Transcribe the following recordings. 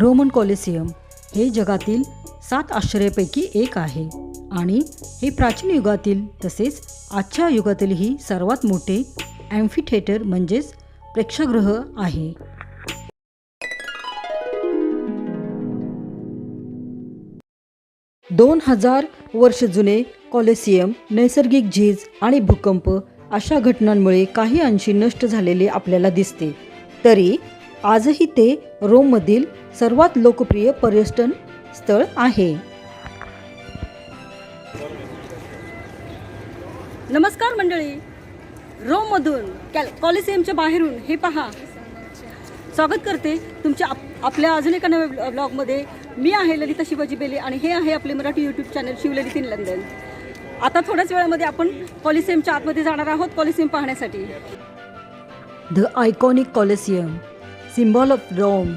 Roman कॉलिसियम हे जगातील सात आश्चर्यापैकी एक आहे. आणि हे प्राचीन युगातील तसेच आजच्या युगातीलही सर्वात मोठे ॲम्फिथेटर म्हणजेच प्रेक्षागृह आहे. दोन हजार वर्ष जुने कॉलेसियम नैसर्गिक झीज आणि भूकंप अशा घटनांमुळे काही अंशी नष्ट झालेले आपल्याला दिसते. तरी आजही ते रोममधील सर्वात लोकप्रिय पर्यटन स्थळ आहे. नमस्कार मंडळी. रोममधून कॅल कॉलिसियमच्या बाहेरून हे पहा. स्वागत करते तुमच्या आप आपल्या अजून एका नव्या ब्लॉ- ब्लॉगमध्ये. मी आहे ललिता शिवाजी बेले आणि हे आहे आपले Marathi YouTube channel Shivlalit in London आता थोड्याच वेळामध्ये आपण कॉलिसियमच्या आतमध्ये जाणार आहोत कॉलिसियम पाहण्यासाठी. The iconic Colosseum symbol of Rome.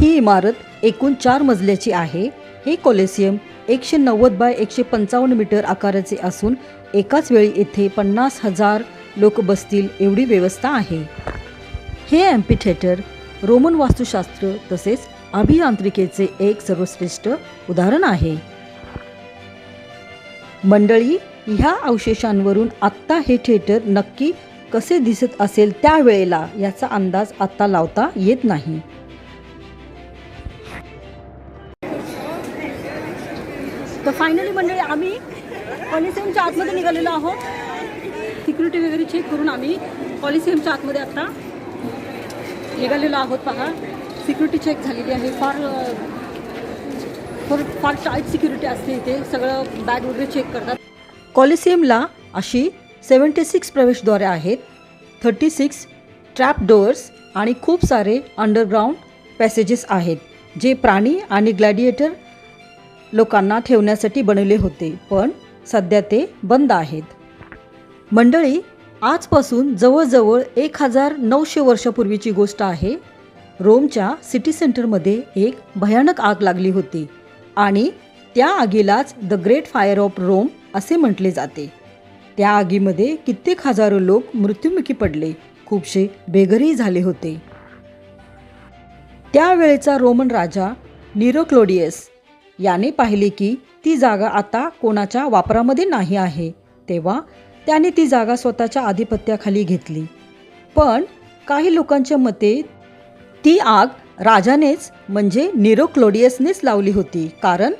ही इमारत एकूण चार मजल्याची आहे. हे कोलेसियम एकशे नव्वद बाय एकशे पंचावन्न मीटर आकाराचे असून एकाच वेळी येथे पन्नास हजार लोक बसतील एवढी व्यवस्था आहे. हे ॲम्पिथेटर रोमन वास्तुशास्त्र तसेच अभियांत्रिकेचे एक सर्वश्रेष्ठ उदाहरण आहे. मंडळी ह्या अवशेषांवरून आत्ता हे थिएटर नक्की कसे दिसत असेल त्यावेळेला याचा अंदाज आत्ता लावता येत नाही. तर फायनली मंडळी आम्ही कॉलिसियमच्या आतमध्ये निघालेलो आहोत. सिक्युरिटी वगैरे चेक करून आम्ही कॉलिसियमच्या आतमध्ये आता निघालेलो आहोत पहा. सिक्युरिटी चेक झालेली आहे. फार फार फार टाईट सिक्युरिटी असते इथे. सगळं बॅग वगैरे चेक करतात. कॉलिसियमला अशी सेवन्टी सिक्स प्रवेशद्वारे आहेत. थर्टी सिक्स ट्रॅप डोअर्स आणि खूप सारे अंडरग्राऊंड पॅसेजेस आहेत जे प्राणी आणि ग्लॅडिएटर लोकांना ठेवण्यासाठी बनवले होते पण सध्या ते बंद आहेत. मंडळी आजपासून जवळजवळ एक हजार नऊशे वर्षापूर्वीची गोष्ट आहे. रोमच्या सिटी सेंटरमध्ये एक भयानक आग लागली होती आणि त्या आगीलाच the great fire of Rome असे म्हटले जाते. त्या आगीमध्ये कित्येक हजारो लोक मृत्युमुखी पडले. खूपसे बेघरही झाले होते. त्यावेळेचा रोमन राजा निरोक्लोडियस याने पाहिले की ती जागा आता कोणाच्या वापरामध्ये नाही आहे. तेव्हा त्याने ती जागा स्वतःच्या आधिपत्याखाली घेतली. पण काही लोकांच्या मते ती आग राजानेच म्हणजे निरोक्लोडियसनेच लावली होती. कारण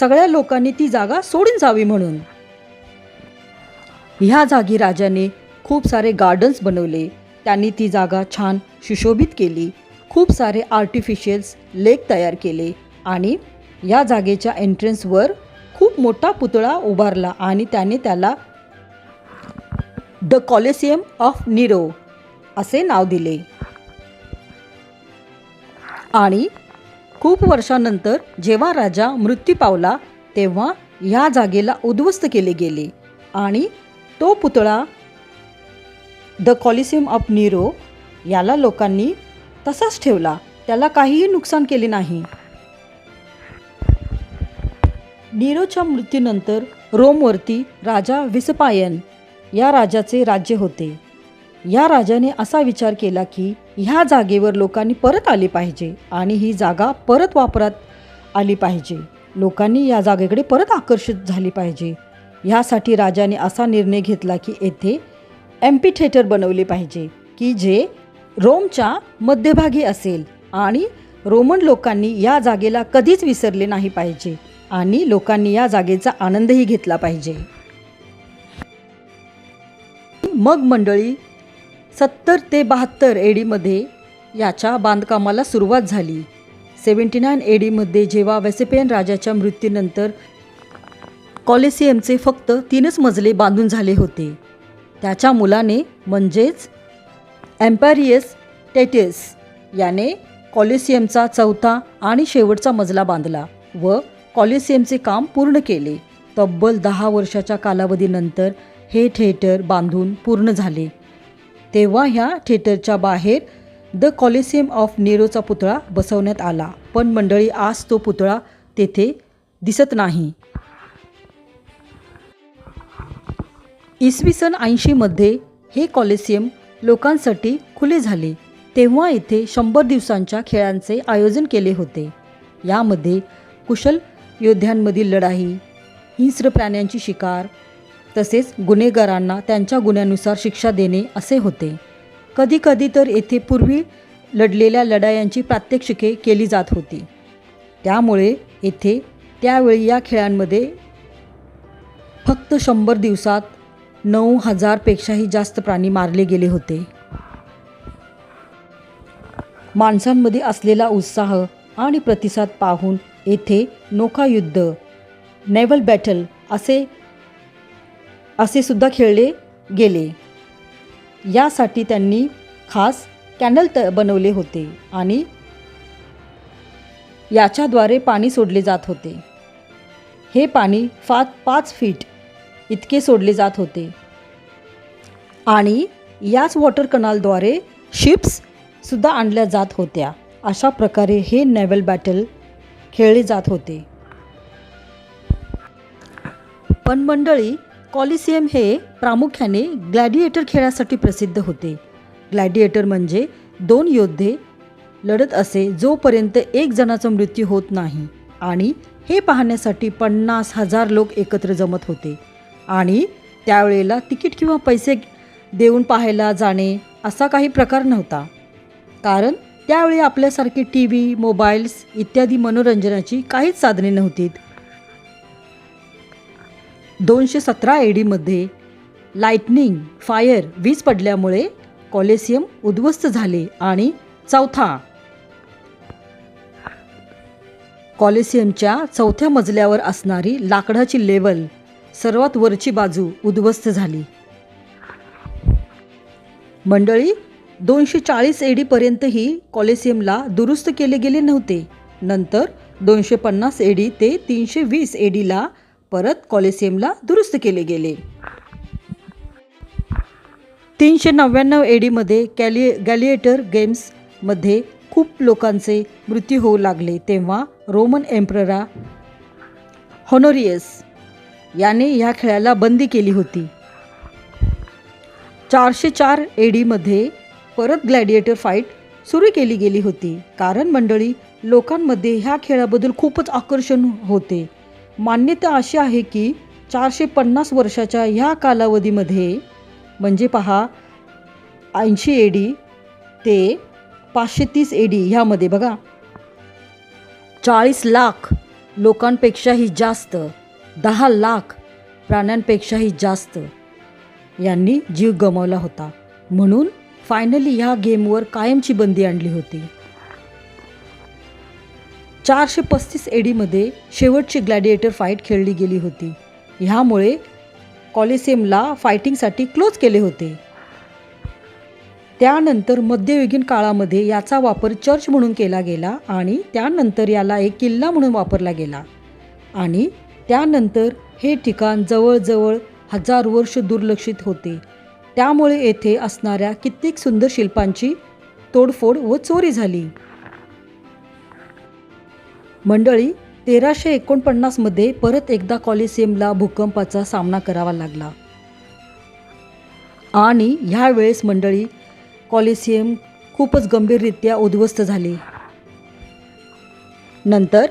सगळ्या लोकांनी ती जागा सोडून जावी म्हणून. ह्या जागी राजाने खूप सारे गार्डन्स बनवले. त्यांनी ती जागा छान सुशोभित केली. खूप सारे आर्टिफिशियल्स लेक तयार केले आणि या जागेच्या एंट्रन्सवर खूप मोठा पुतळा उभारला आणि त्याने त्याला द कॉलेसियम ऑफ निरो असे नाव दिले. आणि खूप वर्षानंतर जेव्हा राजा मृत्यू पावला तेव्हा ह्या जागेला उद्ध्वस्त केले गेले आणि तो पुतळा द कॉलिसियम ऑफ निरो याला लोकांनी तसाच ठेवला. त्याला काहीही नुकसान केले नाही. नीरोच्या मृत्यूनंतर रोमवरती राजा विसपायन या राजाचे राज्य होते. या राजाने असा विचार केला की ह्या जागेवर लोकांनी परत आले पाहिजे आणि ही जागा परत वापरात आली पाहिजे. लोकांनी या जागेकडे परत आकर्षित झाली पाहिजे. ह्यासाठी राजाने असा निर्णय घेतला की येथे एम्पी थिएटर बनवले पाहिजे की जे रोमच्या मध्यभागी असेल आणि रोमन लोकांनी या जागेला कधीच विसरले नाही पाहिजे आणि लोकांनी या जागेचा आनंदही घेतला पाहिजे. मग मंडळी सत्तर ते बहात्तर एडीमध्ये याच्या बांधकामाला सुरुवात झाली. सेवन्टी नाईन एडीमध्ये जेव्हा वेसेपियन राजाच्या मृत्यूनंतर कॉलेसियमचे फक्त तीनच मजले बांधून झाले होते. त्याच्या मुलाने म्हणजेच एम्पॅरियस टेटियस याने कॉलेसियमचा चौथा आणि शेवटचा मजला बांधला व कॉलेसियमचे काम पूर्ण केले. तब्बल दहा वर्षाच्या कालावधीनंतर हे थिएटर बांधून पूर्ण झाले. तेव्हा ह्या थिएटरच्या बाहेर द कॉलेसियम ऑफ नेरोचा पुतळा बसवण्यात आला. पण मंडळी आज तो पुतळा तेथे दिसत नाही. इसवी सन ऐंशीमध्ये हे कॉलेसियम लोकांसाठी खुले झाले. तेव्हा येथे शंभर दिवसांच्या खेळांचे आयोजन केले होते. यामध्ये कुशल योद्ध्यांमधील लढाई हिंस्र प्राण्यांची शिकार तसेच गुन्हेगारांना त्यांच्या गुन्ह्यानुसार शिक्षा देणे असे होते. कधीकधी तर येथे पूर्वी लढलेल्या लढायांची प्रात्यक्षिके केली जात होती. त्यामुळे येथे त्यावेळी या खेळांमध्ये फक्त शंभर दिवसात नऊ हजारपेक्षाही जास्त प्राणी मारले गेले होते. माणसांमध्ये असलेला उत्साह आणि प्रतिसाद पाहून येथे नौकायुद्ध नेव्हल बॅटल असे असे सुद्धा खेळले गेले. यासाठी त्यांनी खास कॅनल त बनवले होते आणि याच्याद्वारे पाणी सोडले जात होते. हे पाणी फार पाच फीट इतके सोडले जात होते. आणि याच वॉटर कनालद्वारे शिप्ससुद्धा आणल्या जात होत्या. अशा प्रकारे हे नेव्हल बॅटल खेळले जात होते. पण मंडळी कॉलिसियम हे प्रामुख्याने ग्लॅडिएटर खेळासाठी प्रसिद्ध होते. ग्लॅडिएटर म्हणजे दोन योद्धे लढत असे जोपर्यंत एक जणाचा मृत्यू होत नाही. आणि हे पाहण्यासाठी पन्नास हजार लोक एकत्र जमत होते. आणि त्यावेळेला तिकीट किंवा पैसे देऊन पाहायला जाणे असा काही प्रकार नव्हता. कारण त्यावेळी आपल्यासारखे टी व्ही मोबाईल्स इत्यादी मनोरंजनाची काहीच साधने नव्हती दोनशे सतरा एडीमध्ये लाईटनिंग फायर वीज पडल्यामुळे कॉलेसियम उद्ध्वस्त झाले आणि चौथा कॉलेसियमच्या चौथ्या मजल्यावर असणारी लाकडाची लेवल सर्वात वरची बाजू उद्ध्वस्त झाली. मंडळी दोनशे चाळीस एडीपर्यंतही कॉलेसियमला दुरुस्त केले गेले नव्हते. नंतर दोनशे पन्नास एडी ते तीनशे वीस एडीला परत कॉलेसियमला दुरुस्त केले गेले. तीनशे नव्याण्णव एडीमध्ये कॅलि गॅलिएटर गेम्समध्ये खूप लोकांचे मृत्यू होऊ लागले तेव्हा रोमन एम्प्ररा हॉनोरियस याने ह्या खेळाला बंदी केली होती. चारशे चार एडीमध्ये परत ग्लॅडिएटर फाईट सुरू केली गेली होती. कारण मंडळी लोकांमध्ये ह्या खेळाबद्दल खूपच आकर्षण होते. मान्यता अशी आहे की चारशे पन्नास वर्षाच्या ह्या कालावधीमध्ये म्हणजे पहा ऐंशी एडी ते पाचशे तीस एडी ह्यामध्ये बघा चाळीस लाख लोकांपेक्षाही जास्त दहा लाख प्राण्यांपेक्षाही जास्त यांनी जीव गमावला होता. म्हणून फायनली ह्या गेमवर कायमची बंदी आणली होती. चारशे पस्तीस एडीमध्ये शेवटची ग्लॅडिएटर फाईट खेळली गेली होती. ह्यामुळे कॉलिसेमला फायटिंगसाठी क्लोज केले होते. त्यानंतर मध्ययुगीन काळामध्ये याचा वापर चर्च म्हणून केला गेला आणि त्यानंतर याला एक किल्ला म्हणून वापरला गेला. आणि त्यानंतर हे ठिकाण जवळजवळ हजार वर्ष दुर्लक्षित होते. त्यामुळे येथे असणाऱ्या कित्येक सुंदर शिल्पांची तोडफोड व चोरी झाली. मंडळी तेराशे एकोणपन्नासमध्ये परत एकदा कॉलिसियमला भूकंपाचा सामना करावा लागला. आणि ह्यावेळेस मंडळी कॉलिसियम खूपच गंभीररित्या उद्ध्वस्त झाले. नंतर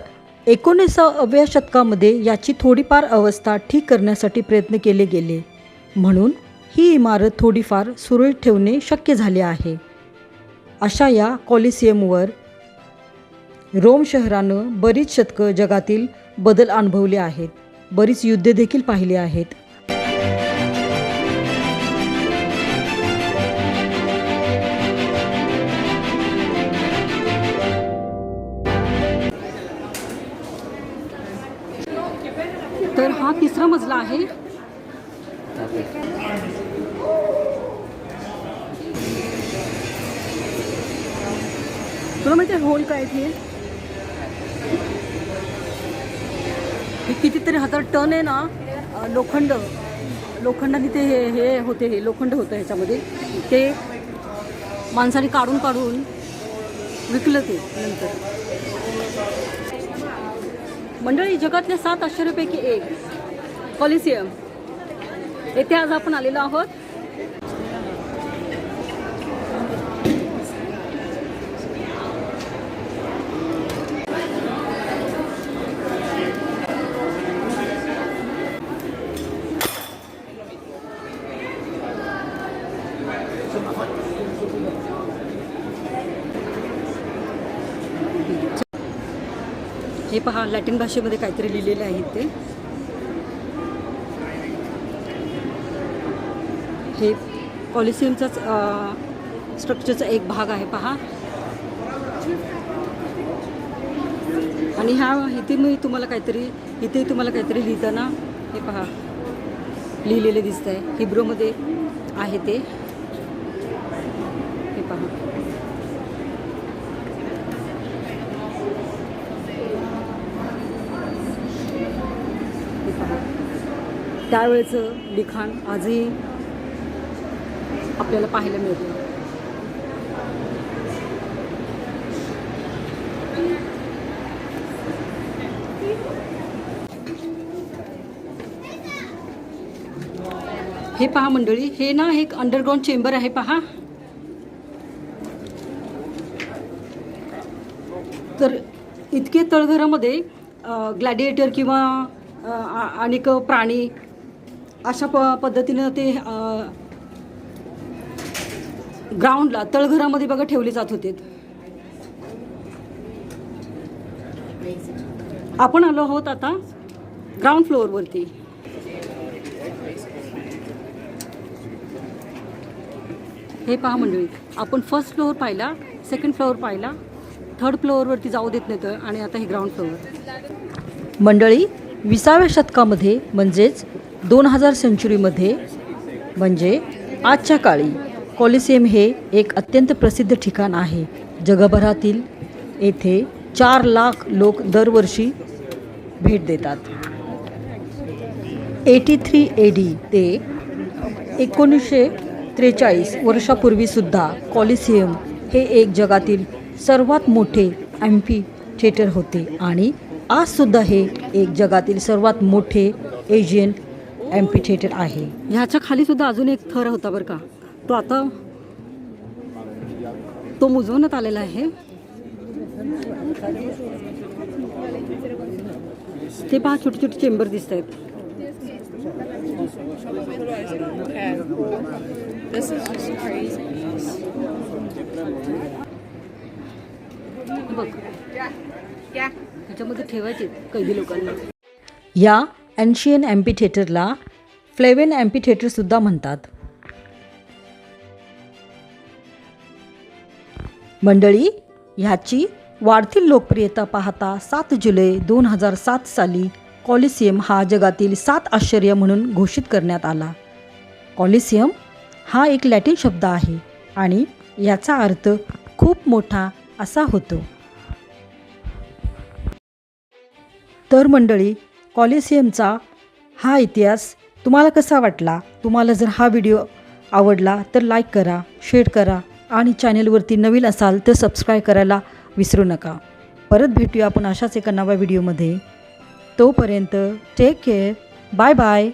एकोणीसाव्या शतकामध्ये याची थोडीफार अवस्था ठीक करण्यासाठी प्रयत्न केले गेले. म्हणून ही इमारत थोडीफार सुरळीत ठेवणे शक्य झाले आहे. अशा या कॉलिसियमवर रोम शहरानं बरीच शतकं जगातील बदल अनुभवले आहेत. बरीच युद्धे देखील पाहिली आहेत. मजला आहे. तुला माहिती आहे होल काय ते? हे कितीतरी हजार टन आहे ना लोखंड. लोखंडाने ते हे हे होते हे लोखंड होतं ह्याच्यामध्ये. ते माणसाने काढून काढून विकलं ते नंतर. मंडळी जगातल्या सात आश्चर्यपैकी एक. कॉलिसियम येथे आज आपण आलेलो आहोत. हे पहा लॅटिन भाषेमध्ये काहीतरी लिहिलेले आहेत ते हे कॉलिसियमचाच स्ट्रक्चरचा एक भाग आहे पहा. आणि ह्या इथे मी तुम्हाला काहीतरी इथे तुम्हाला काहीतरी लिहिताना हे पहा. लिहिलेले दिसत आहे हिब्रोमध्ये आहे ते. हे पहा. हे पहा. त्यावेळेचं लिखाण आजही आपल्याला पाहायला मिळतं हे पहा मंडळी हे ना एक अंडरग्राऊंड चेंबर आहे पहा. तर इतके तळघरामध्ये ग्लॅडिएटर किंवा आ- अनेक प्राणी अशा प पद्धतीनं ते ग्राउंडला तळघरामध्ये बघा ठेवले जात होते. आपण आलो आहोत आता ग्राउंड फ्लोअरवरती हे पहा मंडळी आपण फर्स्ट फ्लोअर पाहिला सेकंड फ्लोअर पाहिला थर्ड फ्लोअरवरती जाऊ देत नाही तर आणि आता हे ग्राउंड फ्लोअर मंडळी विसाव्या शतकामध्ये म्हणजेच दोन हजार सेंचुरीमध्ये म्हणजे आजच्या काळी कॉलिसियम हे एक अत्यंत प्रसिद्ध ठिकाण आहे. जगभरातील येथे चार लाख लोक दरवर्षी भेट देतात. एटी थ्री ए डी ते एकोणीसशे त्रेचाळीस वर्षापूर्वीसुद्धा कॉलिसियम हे एक जगातील सर्वात मोठे ॲम्फी थिएटर होते आणि आजसुद्धा हे एक जगातील सर्वात मोठे एशियन ॲम्फी थिएटर आहे. ह्याच्या खालीसुद्धा अजून एक थर होता बरं का? तो आता तो मुजवण्यात आलेला आहे. ते पहा छोटे छोटे चेंबर दिसत आहेत. बघ ठेवायचे कैदी लोकांना. या अँशियन अँपी थिएटरला फ्लेवेन अँपी थिएटरसुद्धा म्हणतात. मंडळी ह्याची वाढती लोकप्रियता पाहता सात जुलै दोन हजार सात साली कॉलिसियम हा जगातील सात आश्चर्य म्हणून घोषित करण्यात आला. कॉलिसियम हा एक लॅटिन शब्द आहे आणि याचा अर्थ खूप मोठा असा होतो. तर मंडळी कॉलिसियमचा हा इतिहास तुम्हाला कसा वाटला? तुम्हाला जर हा व्हिडिओ आवडला तर लाईक करा शेअर करा आणि चॅनेलवरती नवीन असाल तर सबस्क्राईब करायला विसरू नका. परत भेटूया आपण अशाच एका नव्या व्हिडिओमध्ये तोपर्यंत टेक केअर बाय बाय